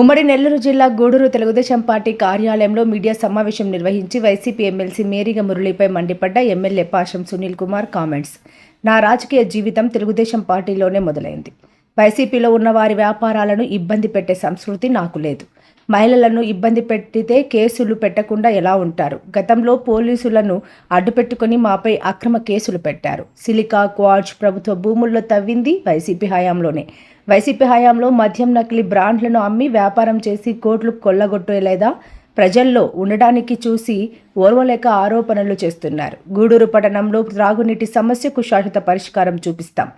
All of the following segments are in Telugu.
ఉమ్మడి నెల్లూరు జిల్లా గూడూరు తెలుగుదేశం పార్టీ కార్యాలయంలో మీడియా సమావేశం నిర్వహించి వైసీపీ ఎమ్మెల్సీ మేరీగ మురళిపై మండిపడ్డ ఎమ్మెల్యే పాషం సునీల్ కుమార్ కామెంట్స్. నా రాజకీయ జీవితం తెలుగుదేశం పార్టీలోనే మొదలైంది. వైసీపీలో ఉన్న వారి వ్యాపారాలను ఇబ్బంది పెట్టే సంస్కృతి నాకు లేదు. మహిళలను ఇబ్బంది పెట్టితే కేసులు పెట్టకుండా ఎలా ఉంటారు? గతంలో పోలీసులను అడ్డుపెట్టుకుని మాపై అక్రమ కేసులు పెట్టారు. సిలికా క్వార్జ్ ప్రభుత్వ భూముల్లో తవ్వింది వైసీపీ హయాంలోనే. వైసీపీ హయాంలో మద్యం నకిలీ బ్రాండ్లను అమ్మి వ్యాపారం చేసి కోట్లు కొల్లగొట్టేలేదా? ప్రజల్లో ఉండడానికి చూసి ఓర్వలేక ఆరోపణలు చేస్తున్నారు. గూడూరు పట్టణంలో త్రాగునీటి సమస్యకు శాశ్వత పరిష్కారం చూపిస్తాం.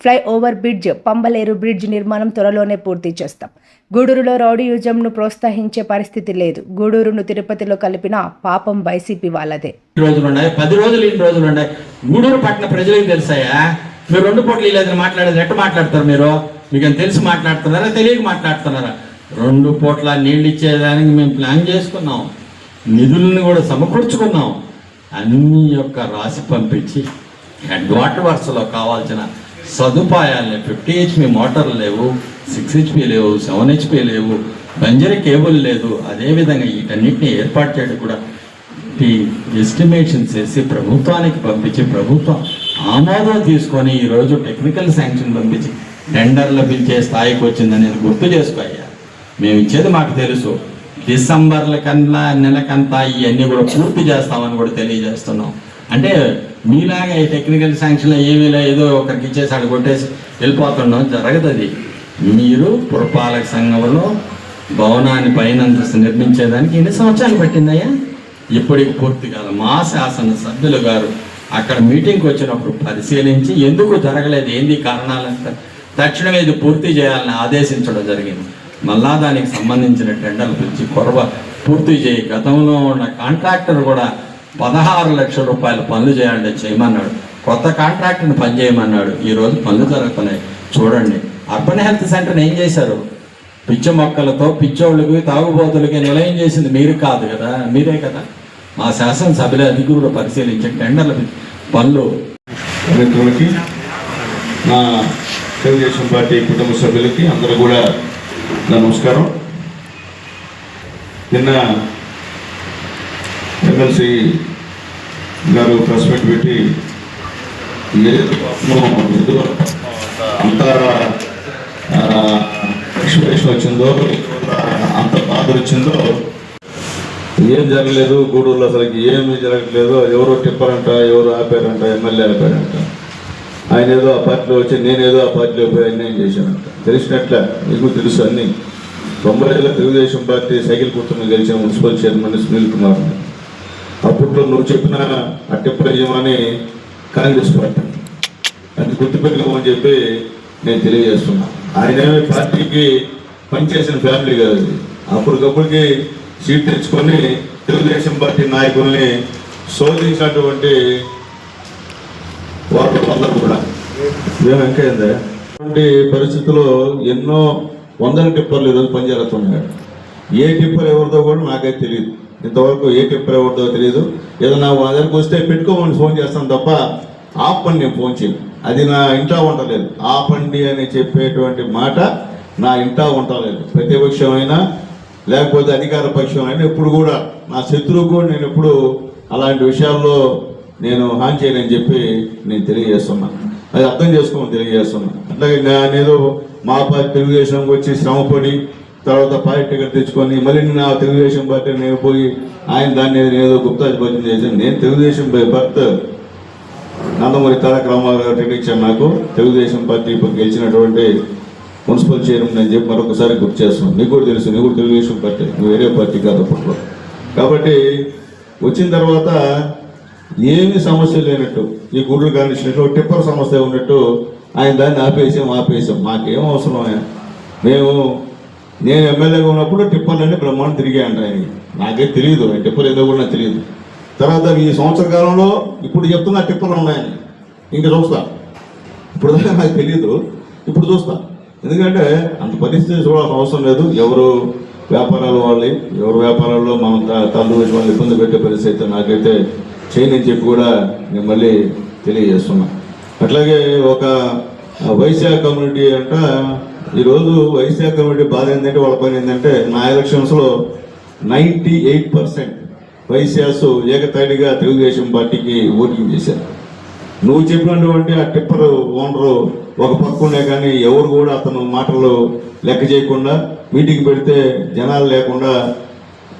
Flyover bridge Pambaleru bridge నిర్మాణం త్వరలోనే పూర్తి చేస్తాం. గూడూరులో రౌడీయుజంను ప్రోత్సహించే పరిస్థితి లేదు. గూడూరును తిరుపతిలో కలిపిన పాపం వైసీపీ వాళ్ళదే. రోజులు ఉన్నాయి. పది రోజులు ఇన్ని రోజులు ఉన్నాయి. గూడూరు పట్టణ ప్రజలకు తెలుసాయా? మీరు రెండు పూటలు మాట్లాడేది ఎట్ట మాట్లాడతారు మీరు? మీకు తెలిసి మాట్లాడుతున్నారా? తెలియక మాట్లాడుతున్నారా? రెండు పూట్ల నీళ్ళు ఇచ్చేదానికి మేము ప్లాన్ చేసుకున్నాం. నిధులను కూడా సమకూర్చుకున్నాం. అన్ని యొక్క రాసి పంపించి హెడ్ వాటర్ కావాల్సిన సదుపాయాలని ఫిఫ్టీ హెచ్పి మోటార్లు లేవు సిక్స్ హెచ్పి లేవు సెవెన్ హెచ్పి లేవు బంజరీ కేబుల్ లేదు. అదేవిధంగా వీటన్నిటిని ఏర్పాటు చేయడం కూడా ఈ ఎస్టిమేషన్ చేసి ప్రభుత్వానికి పంపించి ప్రభుత్వం ఆమోదం తీసుకొని ఈరోజు టెక్నికల్ శాంక్షన్ పంపించి టెండర్లు పిలిచే స్థాయికి వచ్చిందనేది గుర్తు చేసుకోయ్యా మేము ఇచ్చేది మాకు తెలుసు. డిసెంబర్ల కన్నా నెలకంతా ఇవన్నీ కూడా పూర్తి చేస్తామని కూడా తెలియజేస్తున్నాం. అంటే మీలాగా ఈ టెక్నికల్ శాంక్షన్లో ఏమీ లే ఏదో ఒకరికి ఇచ్చేసి అక్కడ కొట్టేసి వెళ్ళిపోతున్నాం. జరగదు అది. మీరు పురపాలక సంఘంలో భవనాన్ని పైన నిర్మించేదానికి ఎన్ని సంవత్సరాలు పట్టిందయ్యా? ఇప్పటికి పూర్తి కాదు మా శాసన సభ్యులు గారు అక్కడ మీటింగ్కి వచ్చినప్పుడు పరిశీలించి ఎందుకు జరగలేదు? ఏంది కారణాలంటే తక్షణమే ఇది పూర్తి చేయాలని ఆదేశించడం జరిగింది. మళ్ళా దానికి సంబంధించిన టెండర్లు పిలిచి కొరవ పూర్తి చేయి. గతంలో ఉన్న కాంట్రాక్టర్ కూడా పదహారు లక్షల రూపాయలు పనులు చేయండి చేయమన్నాడు. కొత్త కాంట్రాక్టర్ని పని చేయమన్నాడు. ఈరోజు పనులు జరుగుతున్నాయి. చూడండి. అర్బన్ హెల్త్ సెంటర్ని ఏం చేశారు? పిచ్చ మొక్కలతో పిచ్చోళ్ళకి తాగుబోతులకి నిలయం చేసింది మీరు కాదు కదా. మీరే కదా. మా శాసనసభ్యుల అధికారులు పరిశీలించే టెండర్ల పనులు. నా తెలుగుదేశం పార్టీ కుటుంబ సభ్యులకి అందరూ కూడా నా నమస్కారం. నిన్న ఎమ్మెల్సీ గారు ప్రెస్ మీట్ పెట్టి లేదు అంత ఎక్స్ప్రెషన్ వచ్చిందో అంత బాధ వచ్చిందో ఏం జరగలేదు గూడూరులో అసలు ఏమీ జరగట్లేదు ఎవరో టిప్పరంట ఎవరు ఆపారంట ఎమ్మెల్యే ఆపారంట. ఆయన ఏదో ఆ పార్టీలో వచ్చి నేనేదో ఆ పార్టీలో పోయి అన్యాయం చేశానంట తెలిసినట్ల నీకు తెలుసు అన్ని. తొంభై ఏళ్ళ తెలుగుదేశం పార్టీ సైకిల్ కూర్చుని గెలిచిన మున్సిపల్ చైర్మన్ సునీల్ కుమార్. అప్పట్లో నువ్వు చెప్పిన ఆ కాంగ్రెస్ పార్టీ. అది గుర్తుపెట్టుకోమని చెప్పి నేను తెలియజేస్తున్నా. ఆయన పార్టీకి పనిచేసిన ఫ్యామిలీ కాదు. అది అప్పటికప్పటికి సీట్ తెచ్చుకొని తెలుగుదేశం పార్టీ నాయకుల్ని శోధించినటువంటి వారు కూడా మేము ఇంకైందా అటువంటి పరిస్థితుల్లో ఎన్నో వందల టిప్పర్లు ఈరోజు పనిచేస్తున్నాయి ఏ టిప్పర్ ఎవరిదో కూడా నాకైతే తెలియదు. ఇంతవరకు ఏ టిప్పర్ ఎవరిదో తెలియదు. ఏదైనా నా దగ్గరకు వస్తే పెట్టుకోమని ఫోన్ చేస్తాను తప్ప ఆపండి నేను ఫోన్ చేయను. అది నా ఇంట్లో ఉండలేదు ఆపండి అని చెప్పేటువంటి మాట నా ఇంట్లో ఉండలేదు ప్రతిపక్షమైనా లేకపోతే అధికార పక్షం అయినా ఎప్పుడు కూడా నా శత్రువు కూడా నేను ఎప్పుడు అలాంటి విషయాల్లో నేను హాని చేయనని చెప్పి నేను తెలియజేస్తున్నా. అది అర్థం చేసుకోమని తెలియజేస్తున్నా. అట్లాగే నేనేదో మా పార్టీ తెలుగుదేశంకి వచ్చి శ్రమపడి తర్వాత పార్టీ టికెట్ తెచ్చుకొని మళ్ళీ నా తెలుగుదేశం పార్టీ నేను పోయి ఆయన దాన్ని ఏదో గుప్తాధిపత్యం చేశాను నేను తెలుగుదేశం భర్త నందమూరి తారక రామారావు గారు టికెట్ ఇచ్చాను నాకు. తెలుగుదేశం పార్టీ ఇప్పుడు గెలిచినటువంటి మున్సిపల్ చైర్మన్ అని చెప్పి మరొకసారి గుర్తు చేస్తున్నాను నీకు కూడా తెలుసు నీకు కూడా తెలుగుదేశం పార్టీ నువ్వు వేరే పార్టీ కాదు అప్పట్లో. కాబట్టి వచ్చిన తర్వాత ఏమి సమస్య లేనట్టు. ఈ గుడ్లు కానిచ్చినట్టు టిప్పర్ సమస్య ఉన్నట్టు ఆయన దాన్ని ఆపేసాం ఆపేసాం. మాకేం అవసరం ఆయన. మేము నేను ఎమ్మెల్యేగా ఉన్నప్పుడు టిప్పర్లన్నీ బ్రహ్మాండం తిరిగాయంట ఆయన నాకే తెలియదు ఆయన టిప్పర్ ఏదో కూడా నాకు తెలియదు. తర్వాత ఈ సంవత్సర కాలంలో ఇప్పుడు చెప్తున్నా టిప్పర్లు ఉన్నాయని. ఇంకా చూస్తా. ఇప్పుడు దాకా నాకు తెలియదు ఇప్పుడు చూస్తా. ఎందుకంటే అంత పరిస్థితి చూడాల్సిన అవసరం లేదు. ఎవరు వ్యాపారాలు వాళ్ళు ఎవరు వ్యాపారాల్లో మనం తల్లు వేసి వాళ్ళు ఇబ్బంది పెట్టే పరిస్థితి అయితే నాకైతే చేయనని చెప్పి కూడా నేను మళ్ళీ తెలియజేస్తున్నా. అట్లాగే ఒక వైశాఖ కమ్యూనిటీ అంట ఈరోజు వైశాఖ కమ్యూనిటీ బాధ ఏంటంటే వాళ్ళ పని ఏంటంటే నా ఎలక్షన్స్లో నైంటీ ఎయిట్ పర్సెంట్ వైశాస్ ఏకతాటిగా తెలుగుదేశం పార్టీకి ఓటింగ్ చేశారు. నువ్వు చెప్పినటువంటి ఆ టిప్పర్ ఓనరు ఒక పక్కనే కానీ ఎవరు కూడా అతను మాటలు లెక్క చేయకుండా మీటింగ్ పెడితే జనాలు లేకుండా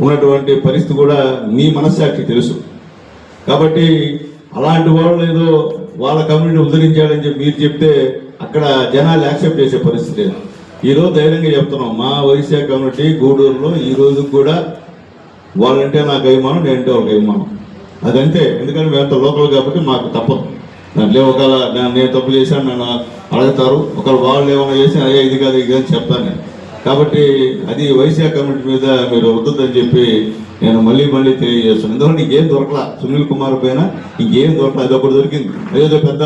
ఉన్నటువంటి పరిస్థితి కూడా మీ మనస్సాక్షి తెలుసు. కాబట్టి అలాంటి వాళ్ళు ఏదో వాళ్ళ కమ్యూనిటీ ఉద్ధరించాలని చెప్పి మీరు చెప్తే అక్కడ జనాలు యాక్సెప్ట్ చేసే పరిస్థితి లేదు. ఈరోజు ధైర్యంగా చెప్తున్నాం మా వైశ్య కమ్యూనిటీ గూడూరులో ఈ రోజు కూడా వాళ్ళంటే నాకు అభిమానం నేనంటే వాళ్ళకి అభిమానం. అదంతే ఎందుకంటే మేము లోకల్ కాబట్టి మాకు తప్పదు. దాంట్లో ఒకవేళ నేను నేను తప్పు చేశాను నన్ను అడుగుతారు ఒకవేళ వాళ్ళు ఏమైనా చేసి అయ్యా ఇది కాదు ఇది అని చెప్తాను నేను. కాబట్టి అది వైశ్య కమ్యూనిటీ మీద మీరు వద్దని చెప్పి నేను మళ్ళీ మళ్ళీ తెలియజేస్తాను. ఎందుకంటే ఇంకేం దొరకలా? సునీల్ కుమార్ పైన ఇంకేం దొరకలా? అది ఒకటి దొరికింది. ఏదో పెద్ద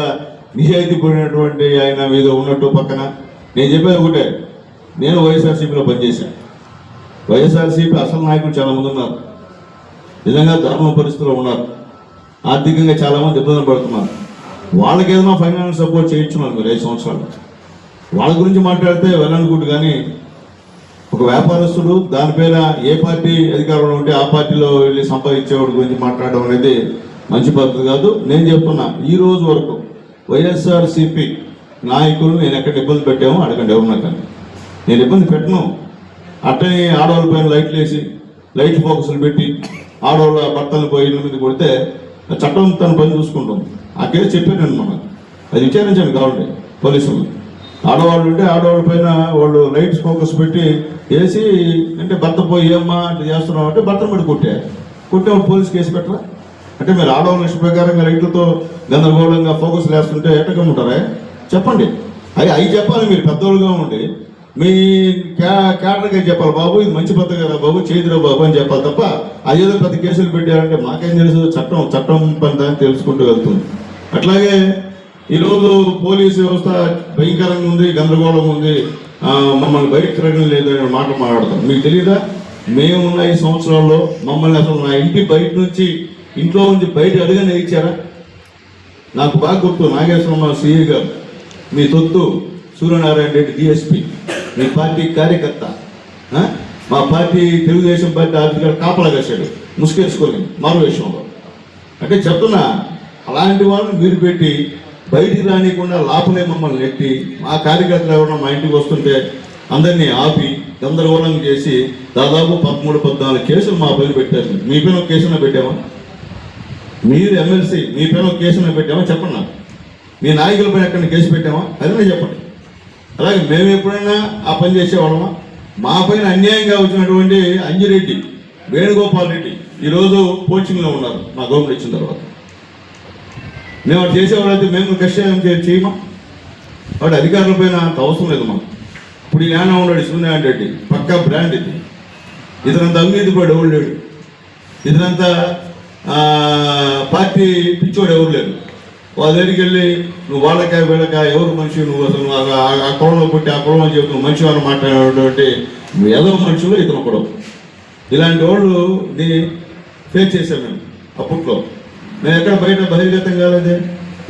నిజాయితీ పడినటువంటి ఆయన మీద ఉన్నట్టు పక్కన నేను చెప్పేది ఒకటే. నేను వైఎస్ఆర్సీపీలో పనిచేశాను. వైఎస్ఆర్సీపీ అసలు నాయకులు చాలామంది ఉన్నారు. నిజంగా దారుణ పరిస్థితుల్లో ఉన్నారు. ఆర్థికంగా చాలామంది ఇబ్బందులు పడుతున్నారు. వాళ్ళకి ఏదైనా ఫైనాన్స్ సపోర్ట్ చేయించున్నారు మీరు ఐదు సంవత్సరాలు. వాళ్ళ గురించి మాట్లాడితే వెళ్ళనుకుంటు కానీ ఒక వ్యాపారస్తుడు దానిపైన ఏ పార్టీ అధికారంలో ఉంటే ఆ పార్టీలో వెళ్ళి సంపాదించేవాడి గురించి మాట్లాడడం అనేది మంచి పద్ధతి కాదు. నేను చెప్తున్నా ఈ రోజు వరకు వైఎస్ఆర్సీపీ నాయకులు నేను ఎక్కడ ఇబ్బంది పెట్టామో అడగండి ఎవరు కానీ. నేను ఇబ్బంది పెట్టను. అట్టని ఆడవాళ్ళ పైన లైట్లు వేసి లైట్ ఫోకస్లు పెట్టి ఆడవాళ్ళ భర్తలు పోయి మీద కొడితే చట్టం తన పని చూసుకుంటాం ఆ కేసు చెప్పాను నేను అది విచారించాను కావాలి పోలీసులు. ఆడవాళ్ళు ఉంటే ఆడవాళ్ళ పైన వాళ్ళు లైట్స్ ఫోకస్ పెట్టి వేసి అంటే భర్త పోయి ఏమ్మా అంటే చేస్తున్నాం అంటే భర్తను పెట్టి కొట్టారు. కొట్టే పోలీస్ కేసు పెట్టరా? అంటే మీరు ఆడవాళ్ళ ఇష్ట ప్రకారంగా లైట్లతో గందరగోళంగా ఫోకస్ లేస్తుంటే ఎట్టకమ్ముంటారా చెప్పండి. అవి అవి చెప్పాలి మీరు పెద్దోళ్ళుగా ఉండి. మీ క్యా క్యాడర్గా చెప్పాలి బాబు ఇది మంచి పద్ధతి కదా బాబు చేతిరా బాబు అని చెప్పాలి తప్ప అదేదో పెద్ద కేసులు పెట్టారంటే మాకేం తెలుసు? చట్టం చట్టం పని తెలుసుకుంటూ వెళ్తుంది. అట్లాగే ఈరోజు పోలీసు వ్యవస్థ భయంకరంగా ఉంది గందరగోళం ఉంది. మమ్మల్ని బయటకు తిరగడం లేదు అనే మాట మాట్లాడతాం మీకు తెలియదా మేమున్న ఈ సంవత్సరాల్లో మమ్మల్ని అసలు నా ఇంటి బయట నుంచి ఇంట్లో నుంచి బయట అడుగనే ఇచ్చారా? నాకు బాగా గుర్తు నాగేశ్వరరావు సిఈ గారు మీ తొత్తు సూర్యనారాయణ రెడ్డి డిఎస్పి మీ పార్టీ కార్యకర్త. మా పార్టీ తెలుగుదేశం పార్టీ ఆఫీసర్ కాపలా కాశాడు ముసుకేసుకోలేదు మరో విషయంలో అంటే చెప్తున్నా అలాంటి వాళ్ళని మీరు పెట్టి బయటికి రానికుండా లోపలే మమ్మల్ని నెట్టి మా కార్యకర్తలు ఎవరన్నా మా ఇంటికి వస్తుంటే అందరినీ ఆపి గందరగోళం చేసి దాదాపు పదమూడు పద్నాలుగు కేసులు మా పైన పెట్టారు. మీ పైన ఒక కేసున పెట్టామా? మీరు ఎమ్మెల్సీ మీ పైన ఒక కేసున పెట్టామా? చెప్పండి. నాకు మీ నాయకుల పైన ఎక్కడ కేసు పెట్టామా? అదే చెప్పండి. అలాగే మేము ఎప్పుడైనా ఆ పని చేసేవాళ్ళమా? మా పైన అన్యాయంగా వచ్చినటువంటి అంజిరెడ్డి వేణుగోపాల్ రెడ్డి ఈరోజు కోచింగ్లో ఉన్నారు. మా గవర్నమెంట్ ఇచ్చిన తర్వాత. మేము అటు చేసేవాళ్ళైతే మేము కష్టాయం చేయమా? వాటి అధికారుల పైన అంత అవసరం లేదు మాకు. ఇప్పుడు ఈ నాన్న ఉన్నాడు సూర్యనారాయణ రెడ్డి. పక్కా బ్రాండ్ ఇది. ఇతనంత అవినీతి పడు ఎవరు లేడు. ఇతనంత పార్టీ పిచ్చోడు ఎవరు లేరు వాళ్ళ దగ్గరికి వెళ్ళి నువ్వు వాళ్ళకా వీళ్ళక? ఎవరు మనిషి? నువ్వు అసలు ఆ- కొడంలో కులంలో పుట్టి ఆ కులంలో చెప్తు నువ్వు మనిషి వాళ్ళు మాట్లాడేటువంటి నువ్వు ఏదో మనుషులు ఇతను కూడా. ఇలాంటి వాళ్ళు ఫేస్ చేశాం మేము అప్పట్లో. మేము ఎక్కడ బయట బహిర్గతం కాలేదే?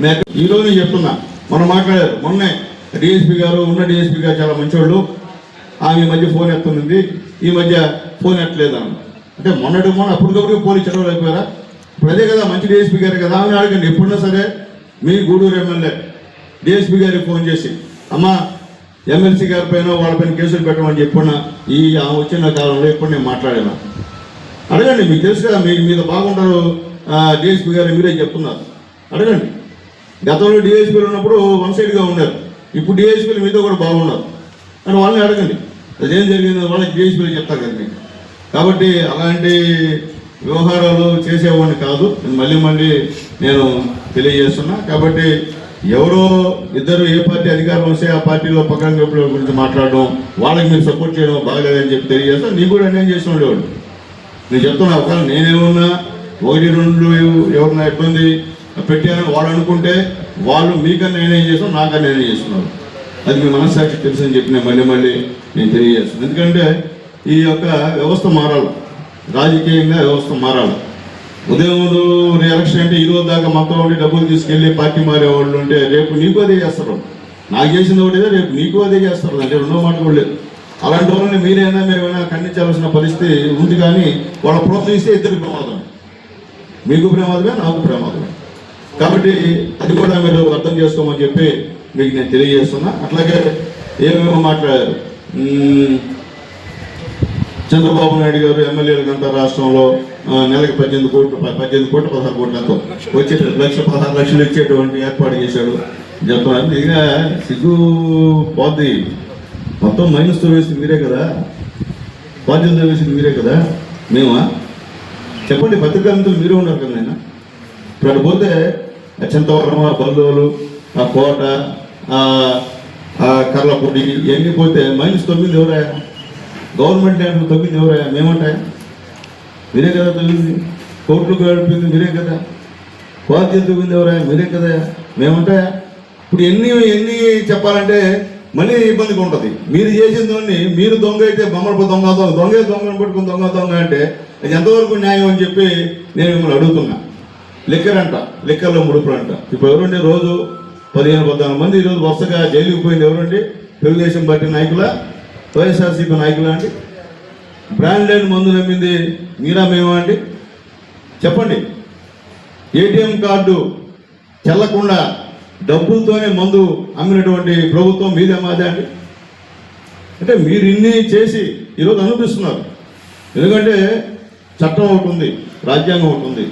మేము ఈరోజు చెప్తున్నా. మనం మాట్లాడారు. మొన్నే డిఎస్పీ గారు ఉన్న డిఎస్పీ గారు చాలా మంచివాళ్ళు ఆమె ఈ మధ్య ఫోన్ ఎత్తుంది. ఈ మధ్య ఫోన్ ఎత్తలేదు అంటే మొన్నటి మొన్న అప్పటికప్పుడు పోలీసు చదవలు అయిపోయారా ఇప్పుడు అదే కదా మంచి డిఎస్పీ గారు కదా. ఆమె అడగండి. ఎప్పుడున్నా సరే మీ గూడూరు ఎమ్మెల్యే డిఎస్పీ గారికి ఫోన్ చేసి అమ్మా ఎమ్మెల్సీ గారి పైన వాళ్ళ పైన కేసులు పెట్టమని చెప్పున్నా ఈ ఆమె వచ్చిన కాలంలో ఎప్పుడు నేను మాట్లాడాను? అడగండి. మీకు తెలుసు కదా మీ మీద బాగుంటారు డిఎస్పీ గారు మీరే చెప్తున్నారు. అడగండి. గతంలో డిఎస్పీలు ఉన్నప్పుడు వన్ సైడ్గా ఉన్నారు. ఇప్పుడు డిఎస్పీలు మీతో కూడా బాగున్నారు. అని వాళ్ళని అడగండి. అదేం జరిగిందో వాళ్ళకి డిఎస్పీలు చెప్తారు కదా మీకు. కాబట్టి అలాంటి వ్యవహారాలు చేసేవాడిని కాదు. నేను మళ్ళీ మళ్ళీ నేను తెలియజేస్తున్నా. కాబట్టి ఎవరో ఇద్దరు ఏ పార్టీ అధికారం వస్తే ఆ పార్టీలో పక్కన చెప్పిన గురించి మాట్లాడడం వాళ్ళకి మీరు సపోర్ట్ చేయడం బాగలేదని చెప్పి తెలియజేస్తాను నీకు కూడా నేను చేసిన ఉండేవాడు నేను చెప్తున్నా ఒకవేళ నేనేమన్నా ఒకటి రెండు ఎవరిన ఇబ్బంది పెట్టారని వాళ్ళు అనుకుంటే వాళ్ళు మీకన్నా నేనేం చేస్తాం నాకన్నా నేనే చేస్తున్నారు అది మీ మనస్సాక్షి తెలుసు అని చెప్పి నేను మళ్ళీ మళ్ళీ నేను తెలియజేస్తాను ఎందుకంటే ఈ యొక్క వ్యవస్థ మారాలి. రాజకీయంగా వ్యవస్థ మారాలి. ఉదయం ఎలక్షన్ అంటే ఈ రోజు దాకా మొత్తం ఉండి డబ్బులు తీసుకెళ్ళి పార్టీ మారేవాళ్ళు ఉంటే రేపు నీకు అదే చేస్తారు. నాకు చేసింది ఒకటిదే రేపు నీకు అదే చేస్తారు. అంటే రెండో మాట కూడా లేదు. అలాంటి వాళ్ళని మీరైనా మేమైనా ఖండించాల్సిన పరిస్థితి ఉంది కానీ వాళ్ళ ప్రోత్సహిస్తే ఇద్దరికి ప్రమాదం. మీకు ప్రమాదమే నాకు ప్రమాదమే. కాబట్టి అది కూడా మీరు అర్థం చేసుకోమని చెప్పి మీకు నేను తెలియజేస్తున్నా. అట్లాగే ఏమేమో మాట్లాడారు? చంద్రబాబు నాయుడు గారు ఎమ్మెల్యేలు గంట రాష్ట్రంలో నెలకు పద్దెనిమిది కోట్లు పద్దెనిమిది కోట్లు పదహారు కోట్లతో వచ్చే లక్ష పదహారు లక్షలు ఇచ్చేటువంటి ఏర్పాటు చేశాడు చెప్తున్నారు ఇక సిగ్గు పోద్ది. మొత్తం మైనస్తో వేసింది మీరే కదా? బాధ్యతతో వేసింది మీరే కదా? మేమా? చెప్పండి పత్రికా మిత్రులు మీరే ఉన్నారు కదా నేను ఇప్పుడు పోతే ఆ చింతవరం ఆ బంధువులు ఆ కోట ఆ కర్లపూడి ఇవన్నీ పోతే మైనస్ తొమ్మిది ఎవరాయా గవర్నమెంట్ ల్యాండ్ తొమ్మిది ఎవరాయా మేమంటాయా? మీరే కదా తొమ్మిది. కోట్లు గడిపింది మీరే కదా. బాధ్యత తొమ్మిది ఎవరాయా మీరే కదా మేమంటాయా? ఇప్పుడు ఎన్ని ఎన్ని చెప్పాలంటే మళ్ళీ ఇబ్బందిగా ఉంటుంది. మీరు చేసిన దాన్ని మీరు దొంగ అయితే బొమ్మల దొంగ దొంగ దొంగ దొంగను పట్టుకుని దొంగ దొంగ అంటే అది ఎంతవరకు న్యాయం అని చెప్పి నేను మిమ్మల్ని అడుగుతున్నా. లిక్కర్ అంట లిక్కర్లో ముడుపులు అంట ఇప్పుడు ఎవరండి రోజు పదిహేను పద్నాలుగు మంది ఈరోజు వరుసగా జైలుకి పోయింది ఎవరండి? తెలుగుదేశం పార్టీ నాయకుల? వైఎస్ఆర్సీపీ నాయకులా అండి? బ్రాండెడ్ మందు నమ్మింది మీరా మేమా అండి? చెప్పండి. ఏటీఎం కార్డు చెల్లకుండా డబ్బులతోనే మందు అమ్మినటువంటి ప్రభుత్వం మీదే మాదే అండి. అంటే మీరు ఇన్ని చేసి ఈరోజు అనిపిస్తున్నారు ఎందుకంటే చట్టం ఒకటి ఉంది రాజ్యాంగం ఒకటి ఉంది.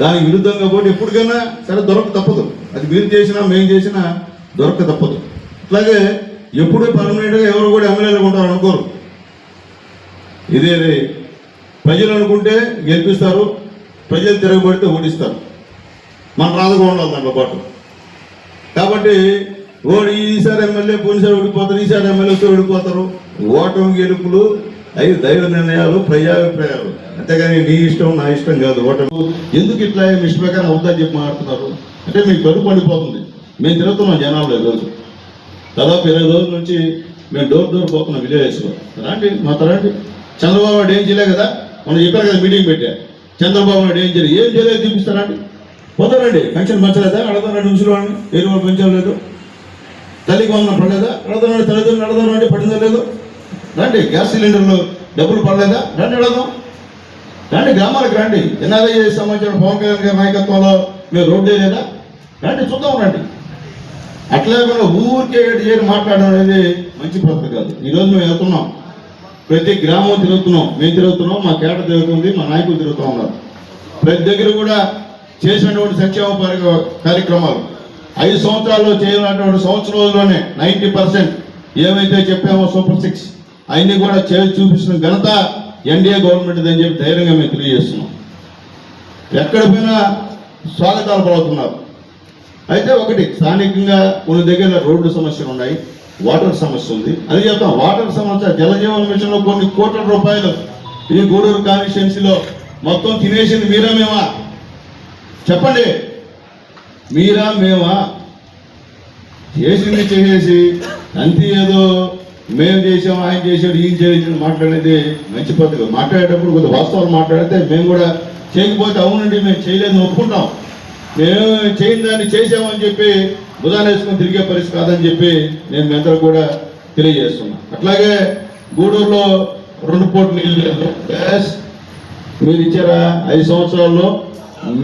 దానికి విరుద్ధంగా పోటీ ఎప్పటికైనా సరే దొరక తప్పదు. అది మీరు చేసినా మేము చేసినా దొరక తప్పదు. అట్లాగే ఎప్పుడు పర్మనెంట్గా ఎవరు కూడా ఎమ్మెల్యేలు ఉంటారు అనుకోరు. ఇదేది ప్రజలు అనుకుంటే గెలిపిస్తారు ప్రజలు తిరగబడితే ఓడిస్తారు. మన రాదుగా ఉండాలి దాంట్లో పాటు. కాబట్టి ఓడి ఈసారి ఎమ్మెల్యే పోయినసారి ఓడిపోతారు ఈసారి ఎమ్మెల్యేతో ఓడిపోతారు. ఓటమి గెలుపులు అవి దైవ నిర్ణయాలు ప్రజాభిప్రాయాలు. అంతేగాని నీ ఇష్టం నా ఇష్టం కాదు ఓటమి. ఎందుకు ఇట్లా మీ ప్రకారం అవుతుందని చెప్పి మాట్లాడుతున్నారు? అంటే మీకు కడుపు పండిపోతుంది. మేము తిరుగుతున్నాం జనాలు ఈరోజు. దాదాపు ఇరవై రోజుల నుంచి మేము డోర్ డోర్ పోతున్నాం విలేజెస్లో. రండి మా రండి. చంద్రబాబు నాయుడు ఏం చేయలే కదా? మనం చెప్పారు కదా మీటింగ్ పెట్టా. చంద్రబాబు నాయుడు ఏం చేయలేదు ఏం చేయలేదు? చూపిస్తారండి పోతారండి. పెన్షన్ పెంచలేదా? అడగదారండి ముసలి వాడిని ఏడు వాళ్ళు పెంచలేదు తల్లికి వందన పడలేదా? అడగదారండి తల్లిదండ్రులు అడగదారండి పడిందో లేదు. రండి. గ్యాస్ సిలిండర్లు డబ్బులు పడలేదా? రండి అడగదాం రండి గ్రామాలకు రండి. ఎన్ఆర్ఐ సంబంధించిన పవన్ కళ్యాణ్ గారి నాయకత్వంలో మీరు రోడ్డు వేయలేదా రండి చూద్దాం రండి. అట్లా కూడా ఊరికే ఏడు మాట్లాడడం అనేది మంచి పద్ధతి కాదు. ఈరోజు మేము వెళ్తున్నాం. ప్రతి గ్రామం తిరుగుతున్నాం. మేము తిరుగుతున్నాం. మా కేట తిరుగుతుంది. మా నాయకులు తిరుగుతూ ఉన్నారు. ప్రతి దగ్గర కూడా చేసినటువంటి సంక్షేమ కార్యక్రమాలు. ఐదు సంవత్సరాల్లో చేయాలన్నటువంటి సంవత్సరం రోజుల్లోనే నైంటీ పర్సెంట్ ఏమైతే చెప్పామో సూపర్ సిక్స్ అవన్నీ కూడా చేసి చూపిస్తున్న ఘనత ఎన్డీఏ గవర్నమెంట్ అని చెప్పి ధైర్యంగా మేము తెలియజేస్తున్నాం. ఎక్కడ పోయినా స్వాగతాలు పలుకుతున్నారు. అయితే ఒకటి స్థానికంగా కొన్ని దగ్గర రోడ్డు సమస్యలు ఉన్నాయి వాటర్ సమస్య ఉంది. అది చెప్తాం వాటర్ సమస్య జలజీవన మిషన్లో కొన్ని కోట్ల రూపాయలు ఈ గూడూరు కాన్స్టిట్యున్సీలో మొత్తం తినేసింది మీరేమేమా చెప్పండి. మీరా మేమా? చేసింది చేసేసి అంతే ఏదో మేము చేసాం ఆయన చేసాడు ఈయన చేసాడు మాట్లాడేది మంచి పద్ధతి మాట్లాడేటప్పుడు కొద్దిగా వాస్తవాలు మాట్లాడితే మేము కూడా చేయకపోతే అవునండి మేము చేయలేదని ఒప్పుకుంటాం. మేము చేయని దాన్ని చేసామని చెప్పి బుధాన వేసుకొని తిరిగే పరిస్థితి కాదని చెప్పి నేను మీ అందరూ కూడా తెలియజేస్తున్నా. అట్లాగే గూడూరులో రెండు కోట్లు నీళ్ళు లేదు Yes. మీరు ఇచ్చారా? ఐదు సంవత్సరాల్లో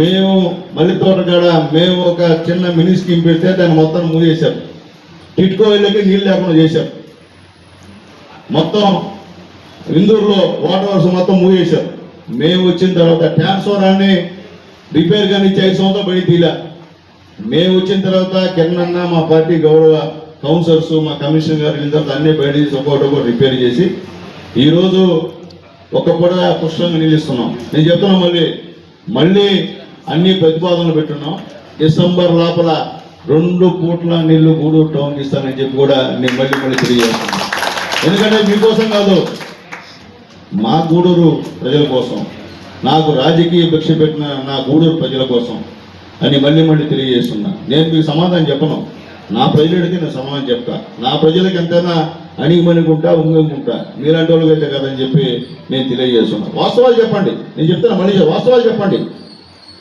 మేము మళ్ళీ తోటగాడ మేము ఒక చిన్న మినీ స్కీమ్ పెడితే దాన్ని మొత్తం మూసేశారు టిట్కో ఇళ్ళకి నీళ్ళు లేకుండా చేశాం. మొత్తం ఇందూరులో వాటర్ వర్క్స్ మొత్తం మూసేశారు మేము వచ్చిన తర్వాత ట్రాన్స్ఫారాన్ని రిపేర్ కానీ ఇచ్చి ఐదు సంవత్సరాలు బయట తీలా. మేము వచ్చిన తర్వాత కిరణ్ అన్న మా పార్టీ గౌరవ కౌన్సిలర్స్ మా కమిషనర్ గారు వెళ్ళిన తర్వాత అన్ని బయట తీసి ఒక్కొక్కటి రిపేర్ చేసి ఈరోజు ఒక పూట పుష్పంగా నిలుస్తున్నాం. నేను చెప్తున్నా మళ్ళీ మళ్ళీ అన్ని ప్రతిపాదనలు పెట్టున్నాం. డిసెంబర్ లోపల రెండు పూట్ల నీళ్ళు గూడూరు టౌన్కి ఇస్తానని చెప్పి కూడా నేను మళ్ళీ మళ్ళీ తెలియజేస్తున్నాను. ఎందుకంటే మీకోసం కాదు మా గూడూరు ప్రజల కోసం నాకు రాజకీయ భిక్ష పెట్టిన నా గూడూరు ప్రజల కోసం అని మళ్ళీ మళ్ళీ తెలియజేస్తున్నా. నేను మీకు సమాధానం చెప్పను. నా ప్రజలకి నేను సమాధానం చెప్తా. నా ప్రజలకి ఎంతైనా అణిగిమణిగుంటా ఉంగనుకుంటా. మీలాంటి వాళ్ళు అయితే కదని చెప్పి నేను తెలియజేస్తున్నా. వాస్తవాలు చెప్పండి. నేను చెప్తాను మళ్ళీ వాస్తవాలు చెప్పండి.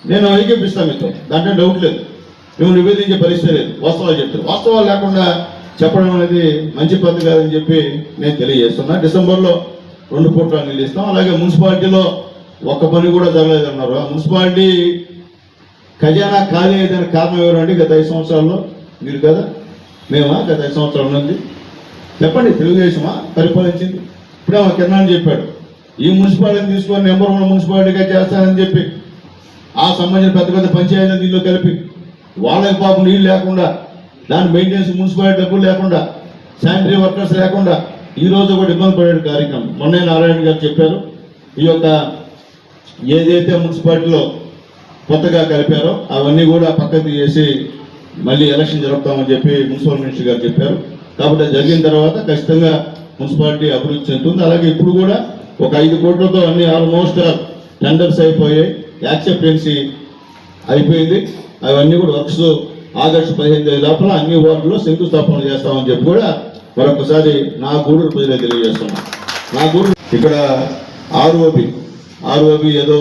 నేను ఐక్యపిస్తాను మీతో. దాంట్లో డౌట్ లేదు. మేము నివేదించే పరిస్థితి లేదు. వాస్తవాలు చెప్తాను వాస్తవాలు లేకుండా చెప్పడం అనేది మంచి పద్ధతి కాదని చెప్పి నేను తెలియజేస్తున్నా. డిసెంబర్లో రెండు పూట్ల నిలుస్తాం అలాగే మున్సిపాలిటీలో ఒక్క పని కూడా జరగలేదన్నారు. ఆ మున్సిపాలిటీ ఖజానా ఖాళీ అయ్యేదానికి కారణం ఎవరండి గత ఐదు సంవత్సరాల్లో? మీరు కదా? మేమా? గత ఐదు సంవత్సరాల నుండి చెప్పండి తెలుగుదేశమా? పరిపాలించింది. ఇప్పుడే మా కిరణ్ చెప్పాడు. ఈ మున్సిపాలిటీని తీసుకొని నెంబర్ వన్ మున్సిపాలిటీగా చేస్తానని చెప్పి ఆ సంబంధించిన పెద్ద పెద్ద పంచాయతీ దీనిలో కలిపి వాళ్ళకి పాపం నీళ్ళు లేకుండా దాని మెయింటెనెన్స్ మున్సిపాలిటీ డబ్బులు లేకుండా శానిటరీ వర్కర్స్ లేకుండా ఈరోజు ఒకటి కూడా ఇబ్బంది పడే కార్యక్రమం. మొన్నే నారాయణ గారు చెప్పారు ఈ యొక్క ఏదైతే మున్సిపాలిటీలో కొత్తగా కలిపారో అవన్నీ కూడా పక్కకు చేసి మళ్ళీ ఎలక్షన్ జరుపుతామని చెప్పి మున్సిపల్ మినిస్టర్ గారు చెప్పారు. కాబట్టి జరిగిన తర్వాత ఖచ్చితంగా మున్సిపాలిటీ అభివృద్ధి చెందుతుంది. అలాగే ఇప్పుడు కూడా ఒక ఐదు కోట్లతో అన్ని ఆల్మోస్ట్ టెండర్స్ అయిపోయాయి. యాక్సెప్టెన్సీ అయిపోయింది. అవన్నీ కూడా వర్క్స్ ఆగస్టు పదిహేను తేదీ లోపల అన్ని వార్డుల్లో శంకుస్థాపన చేస్తామని చెప్పి కూడా మరొకసారి నా గూడూరు ప్రజలకు తెలియజేస్తున్నాను నా గూడూరు ఇక్కడ ఆర్ఓబి ఆర్ఓబి ఏదో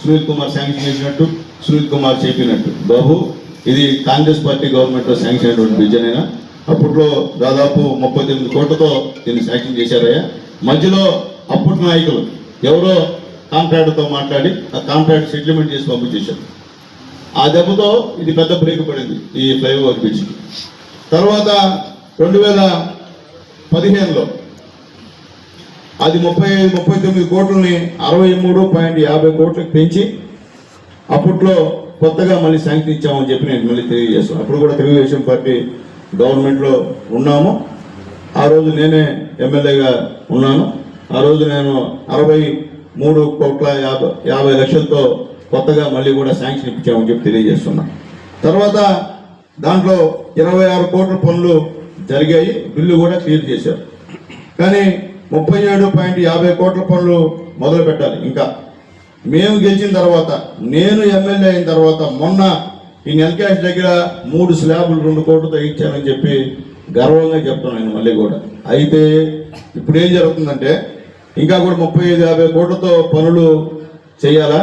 సునీల్ కుమార్ శాంక్షన్ చేసినట్టు సునీల్ కుమార్ చెప్పినట్టు. బాబు ఇది కాంగ్రెస్ పార్టీ గవర్నమెంట్లో శాంక్షన్ అయినటువంటి విజయనైనా అప్పట్లో దాదాపు ముప్పై తొమ్మిది కోట్లతో దీన్ని శాంక్షన్ చేశారయ్యా. మధ్యలో అప్పటి నాయకులు ఎవరో కాంట్రాక్ట్తో మాట్లాడి ఆ కాంట్రాక్ట్ సెటిల్మెంట్ చేసి పంపించేశారు. ఆ దెబ్బతో ఇది పెద్ద బ్రేక్ పడింది ఈ ఫ్లైఓవర్ బ్రిడ్జ్. తర్వాత రెండు వేల పదిహేనులో అది ముప్పై ఐదు ముప్పై తొమ్మిది కోట్లని అరవై మూడు పాయింట్ యాభై కోట్లకు పెంచి అప్పట్లో కొత్తగా మళ్ళీ శాంక్షన్ ఇచ్చామని చెప్పి నేను మళ్ళీ తెలియజేస్తాను అప్పుడు కూడా తెలుగుదేశం పార్టీ గవర్నమెంట్లో ఉన్నాము. ఆ రోజు నేనే ఎమ్మెల్యేగా ఉన్నాను. ఆ రోజు నేను అరవై మూడు కోట్ల యాభై యాభై లక్షలతో కొత్తగా మళ్ళీ కూడా శాంక్షన్ ఇప్పించామని చెప్పి తెలియజేస్తున్నా. తర్వాత దాంట్లో ఇరవై ఆరు కోట్ల పనులు జరిగాయి. బిల్లు కూడా క్లియర్ చేశారు. కానీ ముప్పై ఏడు పాయింట్ యాభై కోట్ల పనులు మొదలు పెట్టాలి ఇంకా మేము గెలిచిన తర్వాత నేను ఎమ్మెల్యే అయిన తర్వాత మొన్న ఈ నెల క్యాష్ దగ్గర మూడు స్లాబులు రెండు కోట్లతో ఇచ్చానని చెప్పి గర్వంగా చెప్తున్నాను మళ్ళీ కూడా. అయితే ఇప్పుడు ఏం జరుగుతుందంటే ఇంకా కూడా ముప్పై ఐదు యాభై కోట్లతో పనులు చేయాలా?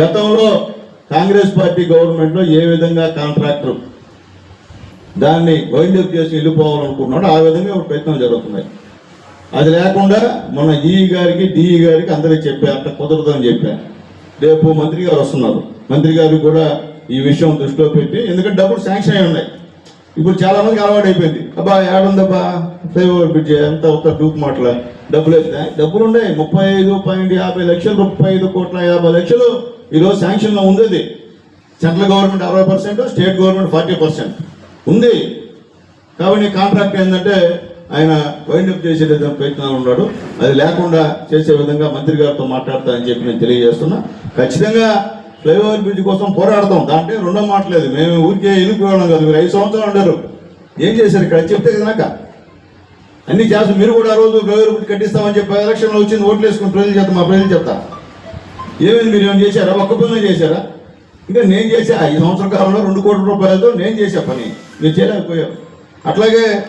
గతంలో కాంగ్రెస్ పార్టీ గవర్నమెంట్లో ఏ విధంగా కాంట్రాక్టర్ దాన్ని వైండప్ చేసి వెళ్ళిపోవాలనుకున్నాడు ఆ విధంగా ఒక ప్రయత్నం జరుగుతున్నాయి. అది లేకుండా మన ఈఈ గారికి డిఈ గారికి అందరికీ చెప్పా అట్లా కుదరదని చెప్పా. రేపు మంత్రి గారు వస్తున్నారు. మంత్రి గారు కూడా ఈ విషయం దృష్టిలో పెట్టి ఎందుకంటే డబ్బులు శాంక్షన్ అయి ఉన్నాయి. ఇప్పుడు చాలా మందికి అలవాటు అయిపోయింది. అబ్బా ఏడుందబ్బా ఫ్లైఓవర్ బ్రిడ్జ్ ఎంత ఒక డూప్ మాటల. డబ్బులు అయితే డబ్బులు ఉన్నాయి. ముప్పై ఐదు పాయింట్ యాభై లక్షలు ముప్పై ఐదు కోట్ల యాభై లక్షలు ఈరోజు శాంక్షన్లో ఉంది అది. సెంట్రల్ గవర్నమెంట్ అరవై percent state government forty percent ఉంది. కాబట్టి కాంట్రాక్ట్ ఏంటంటే ఆయన వైండప్ చేసే విధంగా ప్రయత్నాలు ఉన్నాడు. అది లేకుండా చేసే విధంగా మంత్రి గారితో మాట్లాడతా అని చెప్పి నేను తెలియజేస్తున్నా. ఖచ్చితంగా ఫ్లైఓవర్ బ్రిడ్జ్ కోసం పోరాడతాం. దాంట్లో రెండో మాటలేదు. మేము ఊరికే వెళ్ళిపోవడం కాదు. మీరు ఐదు సంవత్సరాలు ఉండరు. ఏం చేశారు ఇక్కడ? చెప్తే కదా అన్ని చేస్తాం. మీరు కూడా ఆ రోజు ఫ్లైఓవర్ బ్రిడ్జ్ కట్టిస్తామని చెప్పి ఎలక్షన్లో వచ్చింది ఓట్లు వేసుకుని ప్రజలు చెప్తా మా ప్రజలు చెప్తా. ఏమైంది మీరు ఏమైనా చేశారా? ఒక్క పని చేశారా? ఇంకా నేను చేసే ఐదు సంవత్సర కాలంలో రెండు కోట్ల రూపాయలతో నేను చేసే పని. మీరు చేయలేకపోయారు అట్లాగే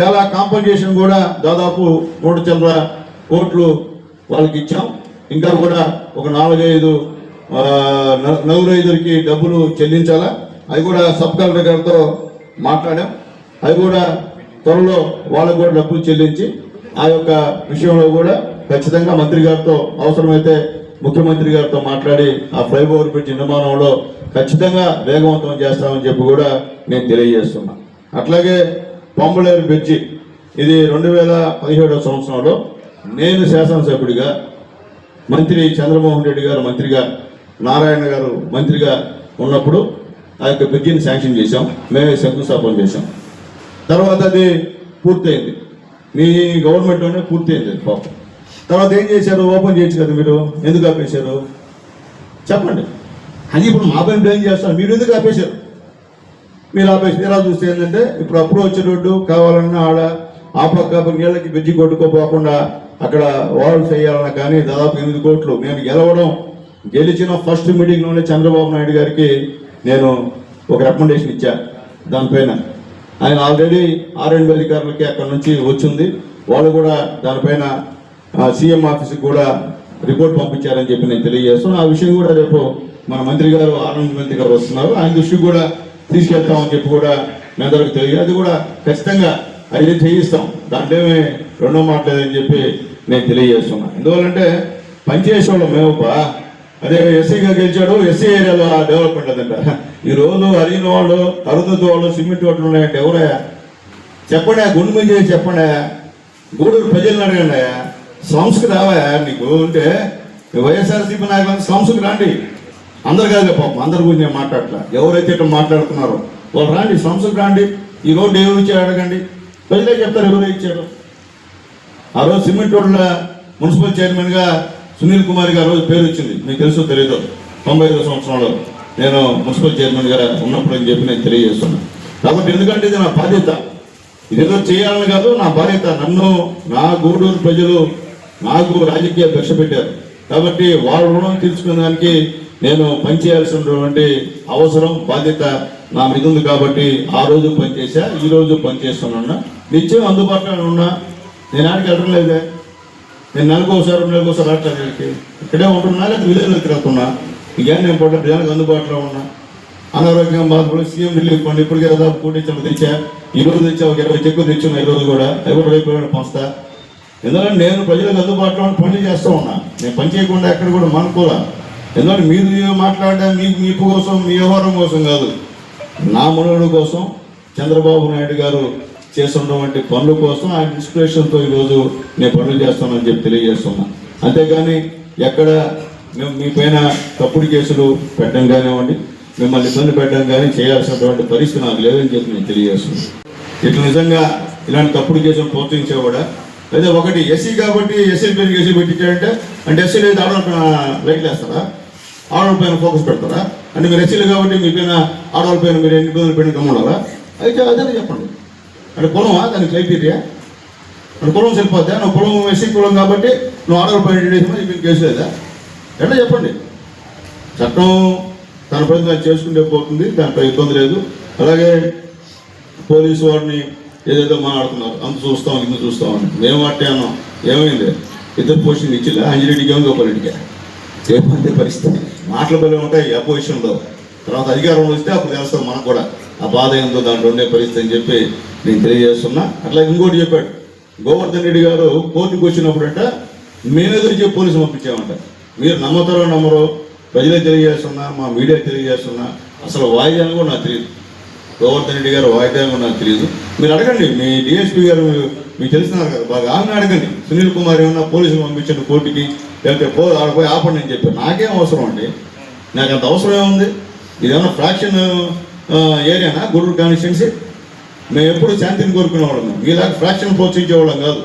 చాలా కాంపన్సేషన్ కూడా దాదాపు మూడు చిల్లర కోట్లు వాళ్ళకి ఇచ్చాం. ఇంకా కూడా ఒక నాలుగైదు ఆ, న- నలుగురైదురికి డబ్బులు చెల్లించాలా? అవి కూడా సబ్ కలెక్టర్ గారితో మాట్లాడాం. అవి కూడా త్వరలో వాళ్ళకు కూడా డబ్బులు చెల్లించి ఆ యొక్క విషయంలో కూడా ఖచ్చితంగా మంత్రి గారితో అవసరమైతే ముఖ్యమంత్రి గారితో మాట్లాడి ఆ ఫ్లైఓవర్ బ్రిడ్జ్ నిర్మాణంలో ఖచ్చితంగా వేగవంతం చేస్తామని చెప్పి కూడా నేను తెలియజేస్తున్నా. అట్లాగే పంబలేరు బ్రిడ్జి ఇది రెండు వేల పదిహేడవ సంవత్సరంలో నేను శాసనసభ్యుడిగా మంత్రి చంద్రమోహన్ రెడ్డి గారు మంత్రిగా నారాయణ గారు మంత్రిగా ఉన్నప్పుడు ఆ యొక్క బ్రిడ్జిని శాంక్షన్ చేశాం. మేమే శంకుస్థాపన చేశాం. తర్వాత అది పూర్తయింది. మీ గవర్నమెంట్లోనే పూర్తయింది అది పాపం. తర్వాత ఏం చేశారు? ఓపెన్ చేయొచ్చు కదా మీరు? ఎందుకు ఆపేశారు? చెప్పండి. అది ఇప్పుడు మా పని బ్లేమ్ చేస్తాను మీరు ఎందుకు ఆపేశారు? మీరు ఆపేసి తీరా చూస్తే ఏంటంటే ఇప్పుడు అప్రోచ్ రోడ్డు కావాలన్నా ఆడ ఆ పక్క నీళ్ళకి బ్రిడ్జి కొట్టుకోపోకుండా అక్కడ వాల్స్ వేయాలన్నా కానీ దాదాపు ఎనిమిది కోట్లు. నేను గెలవడం గెలిచిన ఫస్ట్ మీటింగ్లోనే చంద్రబాబు నాయుడు గారికి నేను ఒక రికమెండేషన్ ఇచ్చా. దానిపైన ఆయన ఆల్రెడీ ఆర్ఎండ్ అధికారులకి అక్కడ నుంచి వచ్చింది. వాళ్ళు కూడా దానిపైన సీఎం ఆఫీస్కి కూడా రిపోర్ట్ పంపించారని చెప్పి నేను తెలియజేస్తున్నాను. ఆ విషయం కూడా రేపు మన మంత్రి గారు ఆనంద్ మంత్రి గారు వస్తున్నారు. ఆయన దృష్టికి కూడా తీసుకెళ్తామని చెప్పి కూడా మీ అందరికి తెలియదు అది కూడా ఖచ్చితంగా అది చేయిస్తాం. దాంట్లో ఏమీ రెండో మాట లేదని చెప్పి నేను తెలియజేస్తున్నాను. ఎందువల్లంటే పనిచేసేవాళ్ళం మేమప్ప. అదే ఎస్సీగా గెలిచాడు ఎస్సీ ఏరియాలో డెవలప్మెంట్ అదంట. ఈ రోజు అరిగిన వాళ్ళు అరుదతి వాళ్ళు సిమెంట్ వాళ్ళు ఉన్నాయంటే ఎవరయ్యా? చెప్పండి గుండు మీద చేసి చెప్పండి. గూడూరు ప్రజలను అడగండి సంస్కృతి రావా నీకు అంటే వైఎస్ఆర్సీపీ నాయకులు సంస్కృతి రాండి. అందరు కాదు పాపం అందరి గురించి నేను మాట్లాడట్లా. ఎవరైతే ఇట్లా మాట్లాడుతున్నారో వాళ్ళు రాండి సంస్కృతి రాండి. ఈ రోడ్డు ఎవరు ఇచ్చారు అడగండి. ప్రజలే చెప్తారు ఎవరో ఇచ్చారు? ఆ రోజు సిమెంట్ రోడ్ల మున్సిపల్ చైర్మన్గా సునీల్ కుమార్ గారు రోజు పేరు వచ్చింది. మీకు తెలుసో తెలియదు తొంభై ఐదో సంవత్సరంలో నేను మున్సిపల్ చైర్మన్ గారు ఉన్నప్పుడు అని చెప్పి నేను తెలియజేస్తున్నాను కాబట్టి ఎందుకంటే ఇది నా బాధ్యత. ఇదేదో చేయాలని కాదు నా బాధ్యత. నన్ను నా గూడూరు ప్రజలు నాకు రాజకీయ భిక్ష పెట్టారు. కాబట్టి వాళ్ళ రుణం తీర్చుకునేదానికి నేను పనిచేయాల్సినటువంటి అవసరం బాధ్యత నా మీద ఉంది కాబట్టి ఆ రోజు పనిచేసా ఈ రోజు పనిచేస్తున్నా నిత్యం అందుబాటులో ఉన్నా. నేను ఆడికి వెళ్ళడం లేదే నేను నెలకు ఒకసారి రెండు నెలలకు ఒకసారి రావట్లేదు ఇక్కడే ఉంటున్నా లేదా విలేజ్లో తిరుగుతున్నా ఇక నేను పడ్డ ప్రజలకు అందుబాటులో ఉన్నా. అనారోగ్యం బాధపడి సీఎం రిలీఫ్ ఫండ్ ఇప్పటికే దాదాపు కోటి చెమ్మ తెచ్చా. ఈ రోజు తెచ్చా ఒక ఇరవై చెక్కులు తెచ్చున్నా ఈ రోజు కూడా. అవి కూడా రేపు ఏమైనా పంచుతా ఎందుకంటే నేను ప్రజలకు అందుబాటులో ఉండి పనులు చేస్తూ ఉన్నా. నేను పని చేయకుండా ఎక్కడ కూడా మానుకోరా ఎందుకంటే మీరు మాట్లాడడం మీ మీకు కోసం మీ వ్యవహారం కోసం కాదు. నా మనవుడు కోసం చంద్రబాబు నాయుడు గారు చేస్తున్నటువంటి పనుల కోసం ఆయన ఇన్స్పిరేషన్తో ఈరోజు నేను పనులు చేస్తానని చెప్పి తెలియజేస్తున్నా. అంతేగాని ఎక్కడ మేము మీ పైన తప్పుడు కేసులు పెట్టడం కానివ్వండి మిమ్మల్ని ఇబ్బంది పెట్టడం కానీ చేయాల్సినటువంటి పరిస్థితి నాకు లేదని చెప్పి నేను తెలియజేస్తున్నాను ఇట్లా నిజంగా ఇలాంటి తప్పుడు కేసులు ప్రోత్సహించే కూడా లేదా ఒకటి ఎస్సీ కాబట్టి ఎస్సీ పైన కేసు పెట్టించారంటే అంటే ఎస్సీ లేదు ఆడవాళ్ళ లైట్లు వేస్తారా ఆడవాళ్ళ పైన ఫోకస్ పెడతారా? అంటే మీరు ఎస్సీలు కాబట్టి మీ పైన ఆడవాళ్ళ పైన మీరు ఎన్ని ఇబ్బందులు పెట్టి గమ్మున్నారా అయితే అదే చెప్పండి. అంటే కులమా దానికి క్రైటీరియా అంటే కులం సరిపోద్దా? నువ్వు కులం ఎస్సీ కులం కాబట్టి నువ్వు ఆడవాళ్ళ పైన చేసినా మరి మీకు కేసు లేదా? ఎట్లా చెప్పండి. చట్టం తన పని దాన్ని చేసుకుంటే పోతుంది దాంట్లో ఇబ్బంది లేదు. అలాగే పోలీసు వారిని ఏదేదో మాట్లాడుతున్నారు. అంత చూస్తాం ఇంత చూస్తాం అని. మేము అట్టే అన్నాం ఏమైంది? ఇద్దరు పోషన్ ఇచ్చిలే? అంజనీడికి ఏమో గోపాలరెడ్డికి? ఏమంటే పరిస్థితి? మాటలు బలి ఉంటాయి అపోజిషన్లో తర్వాత అధికారంలో వస్తే అప్పుడు తెలుస్తాం మనకు కూడా. ఆ బాధ ఏందో దాంట్లో ఉండే పరిస్థితి అని చెప్పి నేను తెలియజేస్తున్నా. అట్లా ఇంకోటి చెప్పాడు. గోవర్ధన్ రెడ్డి గారు కోర్టుకు వచ్చినప్పుడంట మేమేదో చెప్పి పోలీసు పంపించామంట. మీరు నమ్మతారో నమ్మరో ప్రజలకు తెలియజేస్తున్నా మా మీడియా తెలియజేస్తున్నా. అసలు వాయిదాన్ని కూడా నాకు తెలియదు. గోవర్ధన్ రెడ్డి గారు వాయిదాన్ని కూడా నాకు తెలియదు. మీరు అడగండి మీ డిఎస్పీ గారు మీకు తెలిసినారు కదా బాగా ఆమె అడగండి. సునీల్ కుమార్ ఏమన్నా పోలీసులు పంపించండి కోర్టుకి లేకపోతే పో ఆడ పోయి ఆపండి అని చెప్పి నాకేం అవసరం అండి? నాకు అంత అవసరం ఏముంది? ఇదేమన్నా ఫ్రాక్షన్ ఏరియానా? గూడూరు కాన్స్టిట్యున్సీ? మేము ఎప్పుడు శాంతిని కోరుకునేవాళ్ళం. మీలాగా ఫ్రాక్షన్ ప్రోత్సహించేవాళ్ళం కాదు.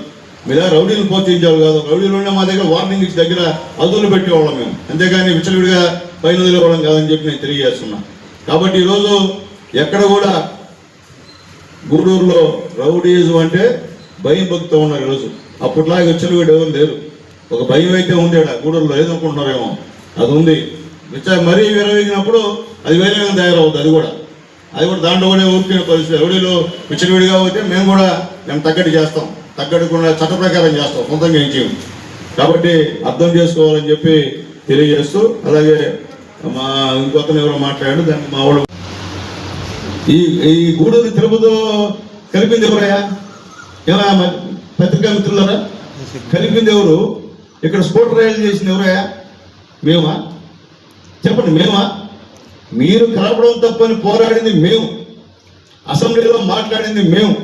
మీలా రౌడీలు ప్రోత్సహించేవాళ్ళు కాదు. రౌడీలు ఉండే మా దగ్గర వార్నింగ్ ఇచ్చి దగ్గర అదులు పెట్టేవాళ్ళం మేము. అంతేగాని విచ్చలవిడిగా పైన వదిలేవాళ్ళం కాదని చెప్పి నేను తెలియజేస్తున్నా. కాబట్టి ఈరోజు ఎక్కడ కూడా గూడూరులో రౌడీజం అంటే భయం భక్తితో ఉన్నారు ఈరోజు. అప్పట్లాగా విచ్చలవిడి ఎవరు లేరు. ఒక భయం అయితే ఉంది ఇక్కడ గూడూరులో ఏదనుకుంటున్నారేమో అది ఉంది. మరీ విరవేగినప్పుడు అది వేరే తయారవుతుంది అది కూడా. అది కూడా దాంట్లో కూడా ఊరుకునే పరిస్థితి ఎవడిలో విచ్చలవిడిగా పోతే మేము కూడా మేము తగ్గట్టు చేస్తాం. తగ్గట్టు కూడా చట్ట ప్రకారం చేస్తాం. సొంతంగా ఏం చేయము. కాబట్టి అర్థం చేసుకోవాలని చెప్పి తెలియజేస్తూ అలాగే మా ఇంకొకరు ఎవరో మాట్లాడాడు దాన్ని మా వాళ్ళు ఈ ఈ గూడూరు తిరుపతిలో కలిపింది ఎవరయ్యా? ఏమయ్యా మరి పత్రికా మిత్రులరా? కలిపింది ఎవరు? ఇక్కడ స్కూటర్ రైలు చేసింది ఎవరయ్యా? మేమా? చెప్పండి మేమా? మీరు కలపడం తప్పని పోరాడింది మేము. అసెంబ్లీలో మాట్లాడింది మేము.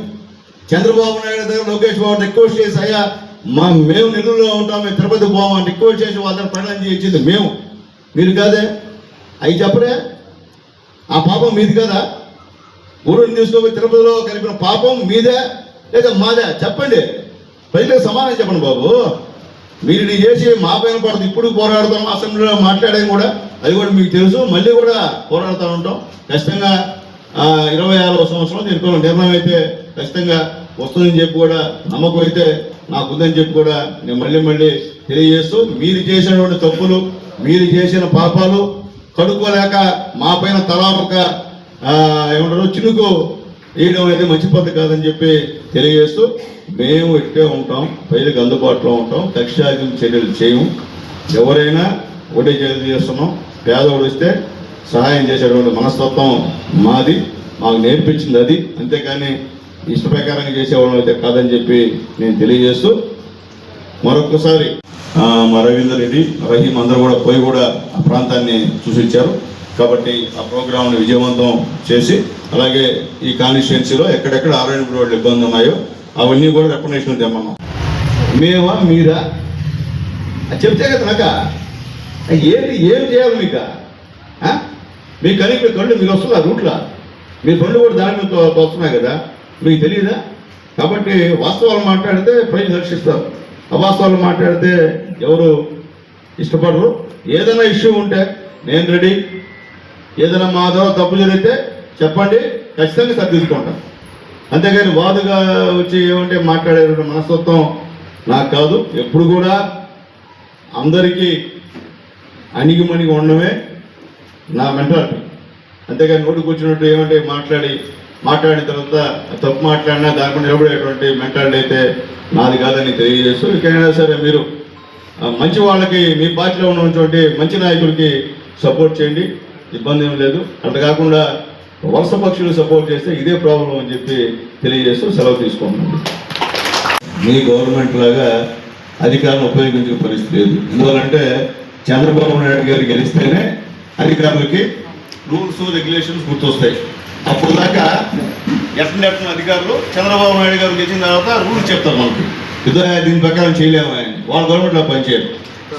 చంద్రబాబు నాయుడు దగ్గర లోకేష్ బాబు రిక్వెస్ట్ చేసి అయ్యా మా మేము నిధుల్లో ఉంటాం మేము తిరుపతి పోమని రిక్వెస్ట్ చేసి వాళ్ళని ప్రయాణం చేయించింది మేము. మీరు కాదే? అవి చెప్పరే? ఆ పాపం మీది కదా? ఊరిని తీసుకుపోయి తిరుపతిలో కలిపిన పాపం మీదే లేదా మాదే? చెప్పండి. ప్రజలకు సమాధానం చెప్పండి బాబు. మీరు చేసి మా పైన పడుతుంది ఇప్పుడు పోరాడుతాం అసెంబ్లీలో మాట్లాడేం కూడా. అది కూడా మీకు తెలుసు. మళ్ళీ కూడా పోరాడుతూ ఉంటాం. ఖచ్చితంగా ఇరవై ఆరో సంవత్సరం దీనితో నిర్ణయం అయితే ఖచ్చితంగా వస్తుందని చెప్పి కూడా నమ్మకం అయితే నాకు ఉందని చెప్పి కూడా నేను మళ్ళీ మళ్ళీ తెలియజేస్తూ మీరు చేసినటువంటి తప్పులు మీరు చేసిన పాపాలు కడుక్కోలేక మా పైన తలాపక ఏమంటారు చినుకు వేయడం అనేది మంచి పద్ధతి కాదని చెప్పి తెలియజేస్తూ మేము ఇట్టే ఉంటాం ప్రజలకు అందుబాటులో ఉంటాం. కక్షాదిం చర్యలు చేయము ఎవరైనా ఒకటే చర్యలు చేస్తున్నాం. పేదవాడు వస్తే సహాయం చేసేటువంటి మనస్తత్వం మాది మాకు నేర్పించింది అది. అంతేకాని ఇష్ట ప్రకారంగా చేసేవాళ్ళం అయితే కాదని చెప్పి నేను తెలియజేస్తూ మరొకసారి మా రవీందర్ రెడ్డి రహీం అందరూ కూడా పోయి కూడా ఆ ప్రాంతాన్ని చూసిచ్చారు. కాబట్టి ఆ ప్రోగ్రాంను విజయవంతం చేసి అలాగే ఈ కాన్స్టిట్యున్సీలో ఎక్కడెక్కడ ఆరోగ్య రోడ్లు ఇబ్బంది ఉన్నాయో అవన్నీ కూడా రెకమెండేషన్ తెమ్మన్నాం మేమా మీరా? చెప్తే కదా నాక? ఏంటి ఏం చేయాలి మీకు? ఆ? మీ కలిపి కళ్ళు మీరు వస్తున్నారు రూట్లో. మీ పనులు కూడా దాని మీద వస్తున్నాయి కదా? మీకు తెలియదా కాబట్టి వాస్తవాలు మాట్లాడితే ప్రజలు రక్షిస్తారు. అవాస్తవాలు మాట్లాడితే ఎవరు ఇష్టపడరు. ఏదైనా ఇష్యూ ఉంటే నేను రెడీ. ఏదైనా మా ద్వారా తప్పు జరిగితే చెప్పండి. ఖచ్చితంగా సర్దిద్దుకుంటాం అంతేగాని వాదుగా వచ్చి ఏమంటే మాట్లాడే మనస్తత్వం నాకు కాదు. ఎప్పుడు కూడా అందరికీ అణిగిమణిగి ఉండడమే నా మెంటాలిటీ అంతేగాని నోటికి వచ్చినట్టు ఏమంటే మాట్లాడి మాట్లాడిన తర్వాత తప్పు మాట్లాడినా దానికి నిలబడేటువంటి మెంటాలిటీ అయితే నాది కాదని తెలియజేస్తూ ఇకైనా సరే మీరు మంచి వాళ్ళకి మీ పార్టీలో ఉన్నటువంటి మంచి నాయకులకి సపోర్ట్ చేయండి. ఇబ్బంది ఏం లేదు. అట్లా కాకుండా వలస పక్షులు సపోర్ట్ చేస్తే ఇదే ప్రాబ్లం అని చెప్పి తెలియజేస్తూ సెలవు తీసుకుంటున్నాను. మీ గవర్నమెంట్ లాగా అధికారం ఉపయోగించే పరిస్థితి లేదు. ఎందువల్లంటే చంద్రబాబు నాయుడు గారు గెలిస్తేనే అధికారులకి రూల్స్ రెగ్యులేషన్స్ గుర్తొస్తాయి. అప్పుడు దాకా ఎట్ల అధికారులు చంద్రబాబు నాయుడు గారు గెలిచిన తర్వాత రూల్స్ చెప్తారు మనకి. ఇదో దీని ప్రకారం చేయలేము ఆయన. వాళ్ళ గవర్నమెంట్లో పనిచేయరు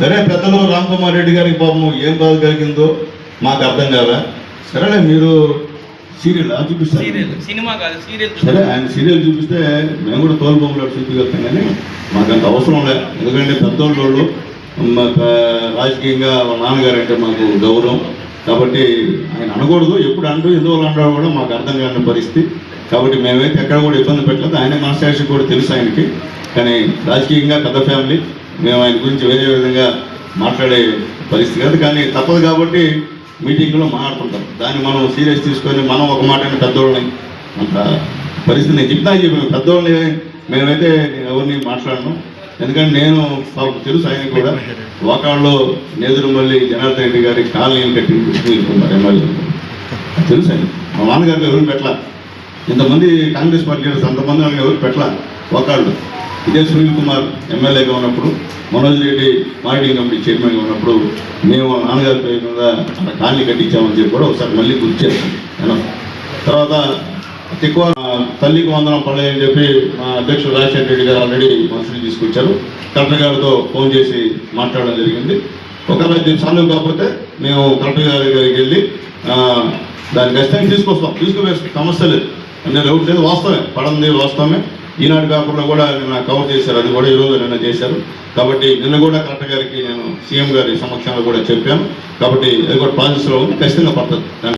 సరే పెద్దలు రామ్ కుమార్ రెడ్డి గారికి పాపం ఏం బాధ కలిగిందో మాకు అర్థం కాదా సరేలే మీరు సీరియల్ చూపిస్తారు. సీరియల్ సినిమా కాదు సీరియల్ సరే ఆయన సీరియల్ చూపిస్తే మేము కూడా తోలు బొమ్మలు చూపించగలుగుతాం కానీ మాకు అంత అవసరం లేదు. ఎందుకంటే పెద్దోళ్ళు రాజకీయంగా వాళ్ళ నాన్నగారు అంటే మాకు గౌరవం. కాబట్టి ఆయన అనకూడదు. ఎప్పుడు అంటూ ఎందువల్ల అంటారో కూడా మాకు అర్థం కాని పరిస్థితి. కాబట్టి మేమైతే ఎక్కడ కూడా ఇబ్బంది పెట్టలేదు. ఆయన మనసాక్షి కూడా తెలుసు ఆయనకి. కానీ రాజకీయంగా పెద్ద ఫ్యామిలీ. మేము ఆయన గురించి వేరే విధంగా మాట్లాడే పరిస్థితి కాదు. కానీ తప్పదు కాబట్టి మీటింగ్లో మాట్లాడుతుంటాం దాన్ని మనం సీరియస్ తీసుకొని మనం ఒక మాట పెద్దోళ్ళని అంత పరిస్థితి. నేను చెప్తాను చెప్పి పెద్దోళ్ళని మేమైతే ఎవరిని మాట్లాడను. ఎందుకంటే నేను పాపం తెలుసు ఆయన కూడా. వాకాళ్ళలో నేదురుమల్లి జనార్దన్ రెడ్డి గారి కాలనీలు కట్టి తీసుకున్నారు ఎమ్మెల్యే. తెలుసు ఆయన మా నాన్నగారికి ఎవరు పెట్టలా? ఇంతమంది కాంగ్రెస్ పార్టీ లీడర్స్ అంతమంది వాళ్ళకి ఎవరు పెట్టలా? వాకాళ్ళు ఇదే సునీల్ కుమార్ ఎమ్మెల్యేగా ఉన్నప్పుడు మనోజ్ రెడ్డి మార్కెటింగ్ కమిటీ చైర్మన్గా ఉన్నప్పుడు మేము నాన్నగారి పేరు మీద అక్కడ కాలనీ కట్టించామని చెప్పి కూడా ఒకసారి మళ్ళీ గుర్తు చేస్తాం. నేను తర్వాత ఎక్కువ తల్లికి వందనం పడలేదు అని చెప్పి మా అధ్యక్షుడు రాజశేఖర రెడ్డి గారు ఆల్రెడీ మనుషులు తీసుకొచ్చారు. కలెక్టర్ గారితో ఫోన్ చేసి మాట్లాడడం జరిగింది. ఒకవేళ దీని సాల్వ్ కాకపోతే మేము కలెక్టర్ గారి దగ్గరికి వెళ్ళి దాన్ని దాన్ని ఖచ్చితంగా తీసుకొస్తాం. తీసుకువేస్తాం సమస్య లేదు. అన్నీ డౌట్ లేదు. వాస్తవమే. పడంది వాస్తవమే. ఈనాడు పేపర్లో కూడా నిన్న కవర్ చేశారు. అది కూడా ఈరోజు నిన్న చేశారు. కాబట్టి నిన్న కూడా కలెక్టర్ గారికి నేను సీఎం గారి సమక్షంలో కూడా చెప్పాను. కాబట్టి అది కూడా ప్రాసెస్లో ఉంది. ఖచ్చితంగా పడుతుంది.